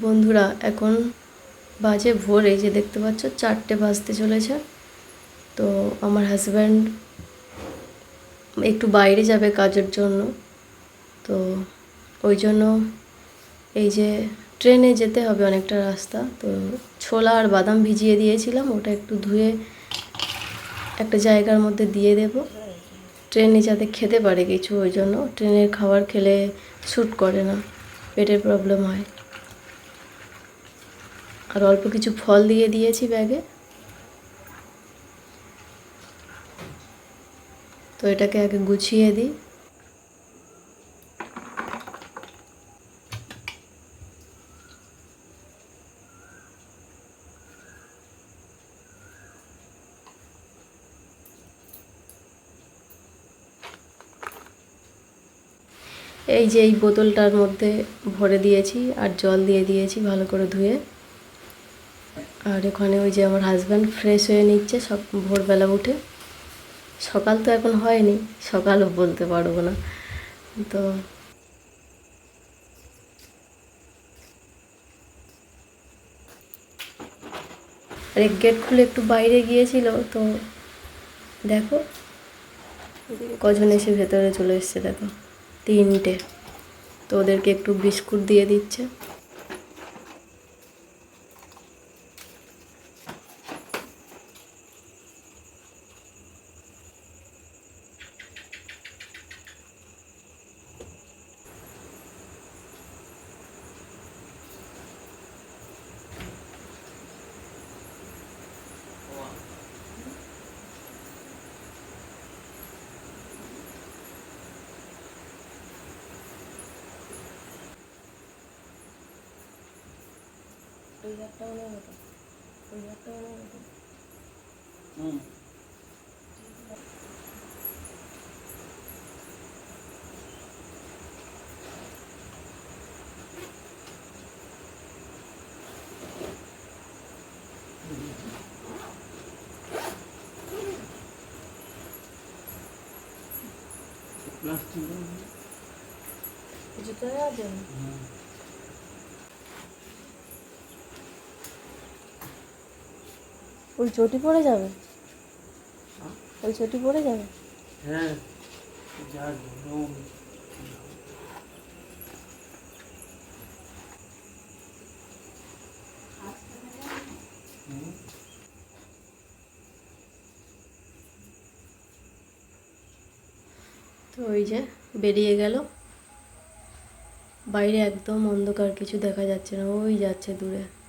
বন্ধুরা, এখন বাজে ভোরে যে দেখতে পাচ্ছ, চারটে বাজতে চলেছে। তো আমার হাজব্যান্ড একটু বাইরে যাবে কাজের জন্য। তো ওই জন্য এই যে ট্রেনে যেতে হবে অনেকটা রাস্তা। তো ছোলা আর বাদাম ভিজিয়ে দিয়েছিলাম, ওটা একটু ধুয়ে একটা জায়গার মধ্যে দিয়ে দেব। ট্রেনে যাতে খেতে পারে কিছু, ওই জন্য। ট্রেনের খাবার খেলে শ্যুট করে না, পেটের প্রবলেম হয়। আর অল্প কিছু ফল দিয়ে দিয়েছি ব্যাগে। তো এটাকে আগে গুছিয়ে দিই। এই যে এই বোতলটার মধ্যে ভরে দিয়েছি আর জল দিয়ে দিয়েছি ভালো করে ধুয়ে। আর ওখানে ওই যে আমার হাজব্যান্ড ফ্রেশ হয়ে নিচ্ছে, সব ভোরবেলা উঠে। সকাল তো এখন হয়নি, সকালও বলতে পারব না। তো আর গেট খুলে একটু বাইরে গিয়েছিল, তো দেখো। কজন এসে ভেতরে চলে এসছে, দেখো। তিনটে। তো ওদেরকে একটু বিস্কুট দিয়ে দিচ্ছে। ওই ঘরটা মনে হতো ওই ঘরটা মনে হতো হুম প্লাস্টিক কিছু তো আছে না ওই চটি পড়ে যাবে? ওই চটি পড়ে যাবে? হ্যাঁ। তো ওই যে বেরিয়ে গেল। বাইরে একদম অন্ধকার কিছু দেখা যাচ্ছে না। ওই যাচ্ছে দূরে।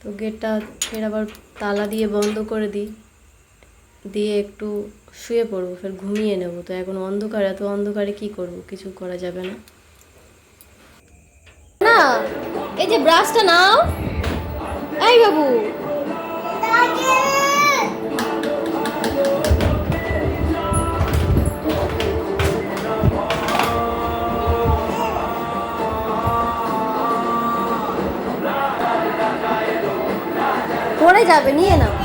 তো গেটটা ফের আবার তালা দিয়ে বন্ধ করে দিই। দিয়ে একটু শুয়ে পড়ব, ফের ঘুমিয়ে নেব। তো এখন অন্ধকার, এত অন্ধকারে কি করব? কিছু করা যাবে না। না, এই যে ব্রাশটা নাও। এই বাবু। যাবে নিয়ে নাও।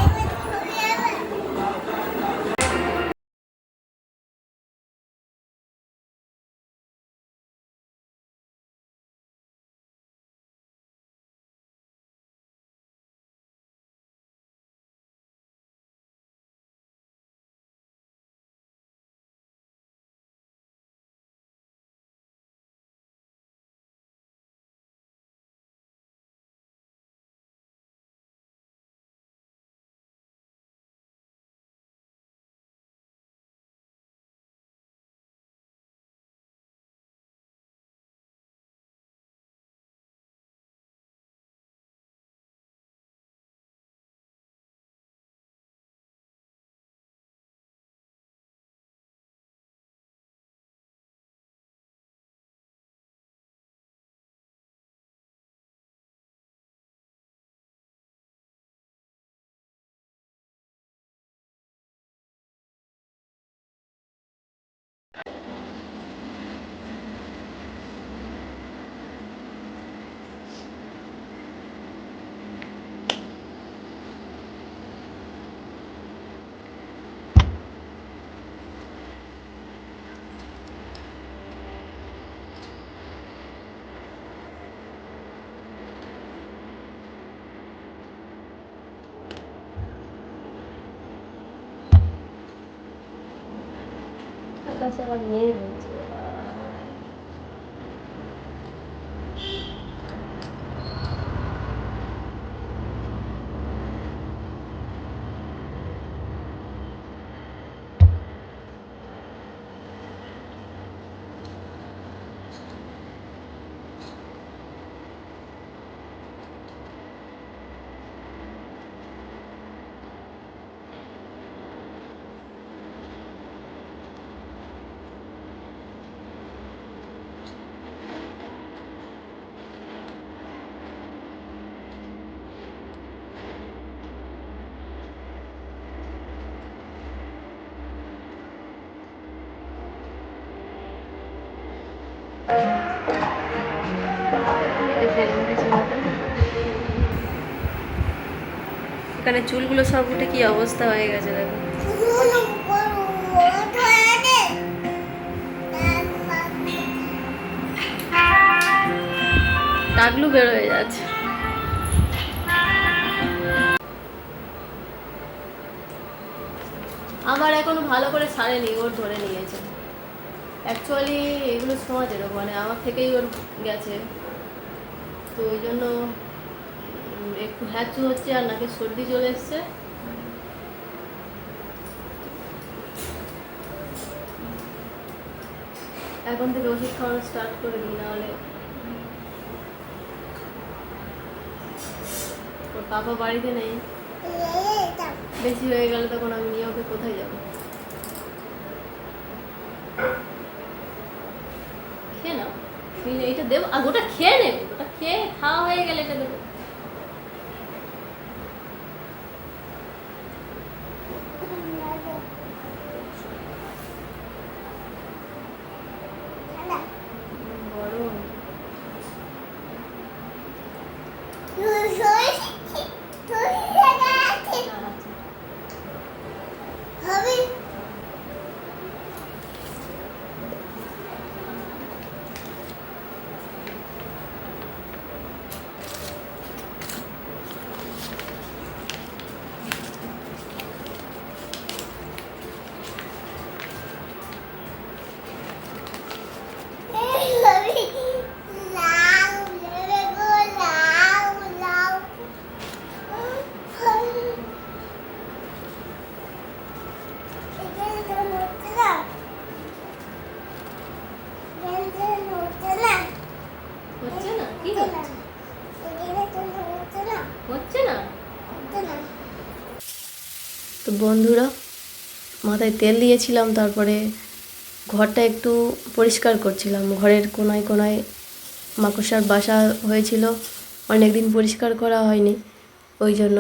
কাছে এখানে চুলগুলো সব উঠে কি অবস্থা হয়ে গেছে দেখো। টাকলু বের হয়ে যাচ্ছে। আমার এখনও ভালো করে সারেনি ওর ধরে নিয়েছে। অ্যাকচুয়ালি এগুলো সমাজ এরকম মানে আমার থেকেই ওর গেছে। তো ওই জন্য একটু হ্যাচু হচ্ছে আর নাকি সর্দি চলে এসছে। এখন থেকে ওষুধ খাওয়ানো স্টার্ট করে দিই, নাহলে ওর পাপা বাড়িতে নেই। বেশি হয়ে গেলে তখন আমি নিয়ে ওকে কোথায় যাব খেয়ে নাও তুমি এইটা দেবো। আর ওটা খেয়ে নেবে ওটা খেয়ে খাওয়া হয়ে গেলে এটা দেবো গরম আচ্ছা হচ্ছে না কি হচ্ছে হচ্ছে না তো বন্ধুরা, মাথায় তেল দিয়েছিলাম, তারপরে ঘরটা একটু পরিষ্কার করছিলাম। ঘরের কোনায় কোনায় মাকড়সার বাসা হয়েছিল অনেক দিন পরিষ্কার করা হয়নি, ওই জন্য।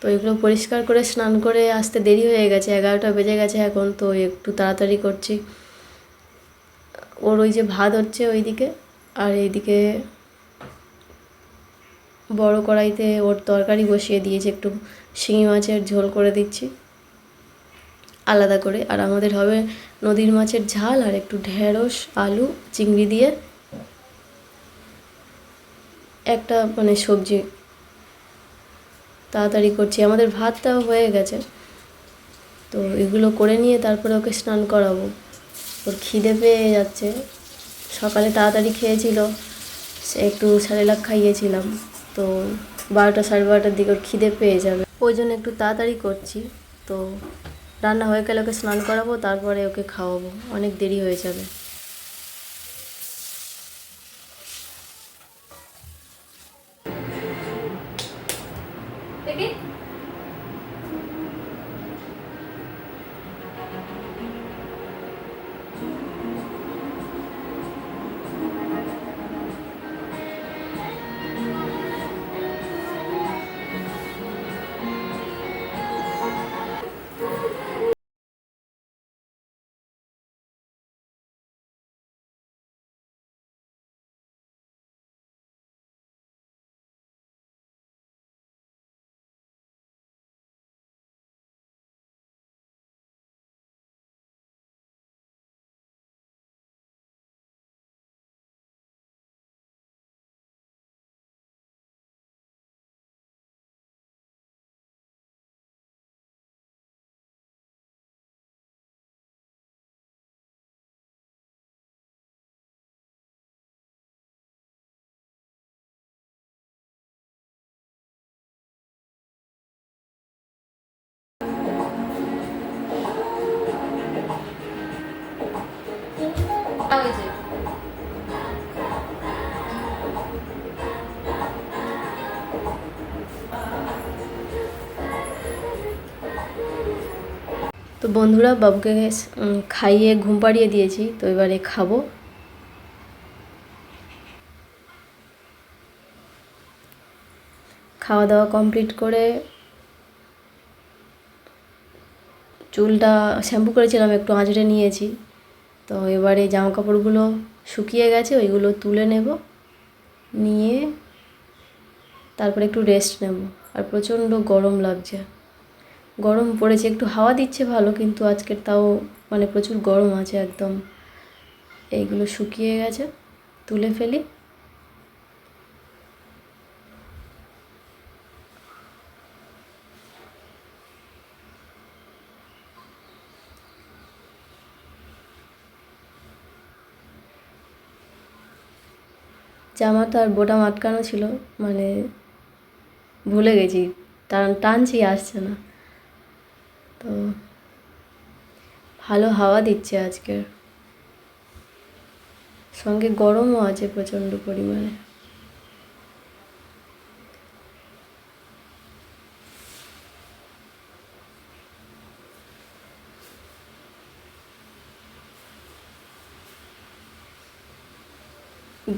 তো এগুলো পরিষ্কার করে স্নান করে আসতে দেরি হয়ে গেছে, এগারোটা বেজে গেছে এখন, তো একটু তাড়াতাড়ি করছি। ওর ওই যে ভাত হচ্ছে ওইদিকে, আর এইদিকে বড় কড়াইতে ওর তরকারি বসিয়ে দিয়েছে, একটু শিঙি মাছের ঝোল করে দিচ্ছি। আলাদা করে। আর আমাদের হবে নদীর মাছের ঝাল আর একটু ঢেঁড়স, আলু, চিংড়ি দিয়ে একটা মানে সবজি তাড়াতাড়ি করছি। আমাদের ভাতটাও হয়ে গেছে। তো এগুলো করে নিয়ে তারপরে ওকে স্নান করাবো। ওর খিদে পেয়ে যাচ্ছে। সকালে তাড়াতাড়ি খেয়েছিল। সে একটু স্যারেলাক খাইয়েছিলাম। তো বারোটা সাড়ে বারোটার দিকে ওর খিদে পেয়ে যাবে। ওই জন্য একটু তাড়াতাড়ি করছি। তো রান্না হয়ে গেলে ওকে স্নান করাবো, তারপরে ওকে খাওয়াবো। অনেক দেরি হয়ে যাবে। তো বন্ধুরা, বাবুকে খাইয়ে ঘুম পাড়িয়ে দিয়েছি, তো এবারে খাব। খাওয়া দাওয়া কমপ্লিট করে চুলটা শ্যাম্পু করেছিলাম, একটু আঁচড়ে নিয়েছি। তো এবারে জামা কাপড়গুলো শুকিয়ে গেছে, ওইগুলো তুলে নেব, নিয়ে তারপরে একটু রেস্ট নেব। আর প্রচণ্ড গরম লাগছে। গরম পড়েছে, একটু হাওয়া দিচ্ছে ভালো, কিন্তু আজকের তাও মানে প্রচুর গরম আছে একদম। এইগুলো শুকিয়ে গেছে, তুলে ফেলি। জামাটা আর বোটাম আটকানো ছিল মানে ভুলে গেছি টান টানছি, আসছে না। তো ভালো হাওয়া দিচ্ছে আজকের। সঙ্গে গরমও আছে প্রচণ্ড পরিমাণে।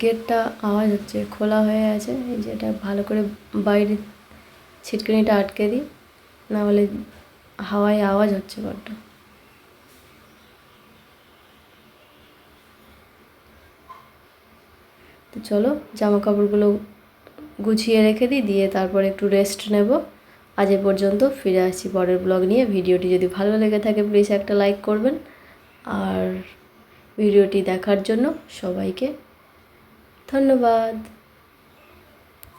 গেটটা আওয়াজ হচ্ছে, খোলা হয়ে আছে, এই যে এটা ভালো করে বাইরে ছিটকিনিটা আটকে দিই, না হলে হাওয়ায় আওয়াজ হচ্ছে বড্ড। তো চলো জামা কাপড়গুলো গুছিয়ে রেখে দিই, দিয়ে তারপরে একটু রেস্ট নেব। আজ এ পর্যন্ত ফিরে আসছি পরের ব্লগ নিয়ে। ভিডিওটি যদি ভালো লেগে থাকে প্লিজ একটা লাইক করবেন। আর ভিডিওটি দেখার জন্য সবাইকে ধন্যবাদ।